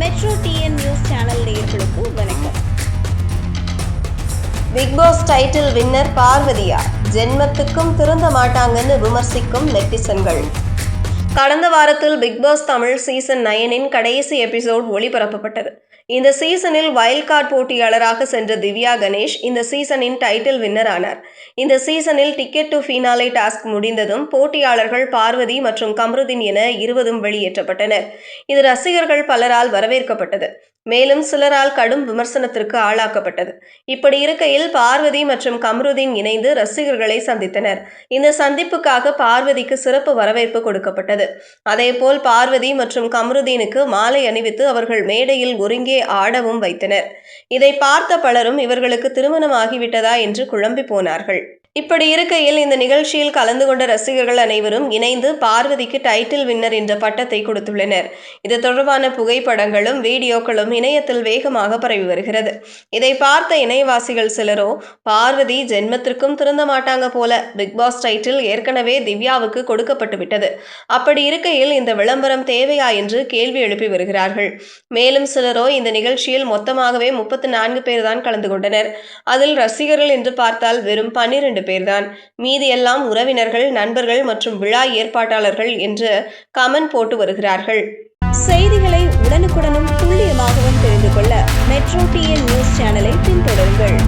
Metro TN news channel நேயர்களுக்கு வணக்கம். Big pass title winner பார்வதியா. ஜென்மத்துக்கும் திருந்த மாட்டாங்கன்னு விமர்சிக்கும் நெட்டிசன்கள். கடந்த வாரத்தில் பிக் பாஸ் தமிழ் சீசன் நயனின் கடைசி எபிசோட் ஒளிபரப்பப்பட்டது. இந்த சீசனில் வைல்ட் கார்டு போட்டியாளராக சென்ற திவ்யா கணேஷ் இந்த சீசனின் டைட்டில் வின்னர் ஆனார். இந்த சீசனில் டிக்கெட் டு ஃபினாலே டாஸ்க் முடிந்ததும் போட்டியாளர்கள் பார்வதி மற்றும் கம்ருதீன் என இருவதும் வெளியேற்றப்பட்டனர். இது ரசிகர்கள் பலரால் வரவேற்கப்பட்டது. மேலும் சிலரால் கடும் விமர்சனத்திற்கு ஆளாக்கப்பட்டது. இப்படி இருக்கையில் பார்வதி மற்றும் கம்ருதீன் இணைந்து ரசிகர்களை சந்தித்தனர். இந்த சந்திப்புக்காக பார்வதிக்கு சிறப்பு வரவேற்பு கொடுக்கப்பட்டது. அதேபோல் பார்வதி மற்றும் கம்ருதீனுக்கு மாலை அணிவித்து அவர்கள் மேடையில் ஒருங்கே ஆடவும் வைத்தனர். இதை பார்த்த பலரும் இவர்களுக்கு திருமணமாகிவிட்டதா என்று குழம்பி போனார்கள். இப்படி இருக்கையில் இந்த நிகழ்ச்சியில் கலந்து கொண்ட ரசிகர்கள் அனைவரும் இணைந்து பார்வதிக்கு டைட்டில் வின்னர் என்ற பட்டத்தை கொடுத்துள்ளனர். இது தொடர்பான புகைப்படங்களும் வீடியோக்களும் இணையத்தில் வேகமாக பரவி வருகிறது. இதை பார்த்த இணையவாசிகள் சிலரோ பார்வதி ஜென்மத்திற்கும் திருந்த மாட்டாங்க போல பிக் பாஸ் டைட்டில் ஏற்கனவே திவ்யாவுக்கு கொடுக்கப்பட்டு விட்டது. அப்படி இருக்கையில் இந்த விளம்பரம் தேவையா? என்று கேள்வி எழுப்பி வருகிறார்கள். மேலும் சிலரோ இந்த நிகழ்ச்சியில் மொத்தமாகவே முப்பத்து நான்கு பேர் தான் கலந்து கொண்டனர். அதில் ரசிகர்கள் என்று பார்த்தால் வெறும் பன்னிரண்டு பேர்தான். மீதி எல்லாம் உறவினர்கள் நண்பர்கள் மற்றும் விழா ஏற்பாட்டாளர்கள் என்று கமெண்ட் போட்டு வருகிறார்கள். செய்திகளை உடனுக்குடனும் துல்லியமாகவும் தெரிந்து கொள்ள மெட்ரோ டிஎன் நியூஸ் சேனலை பின்தொடருங்கள்.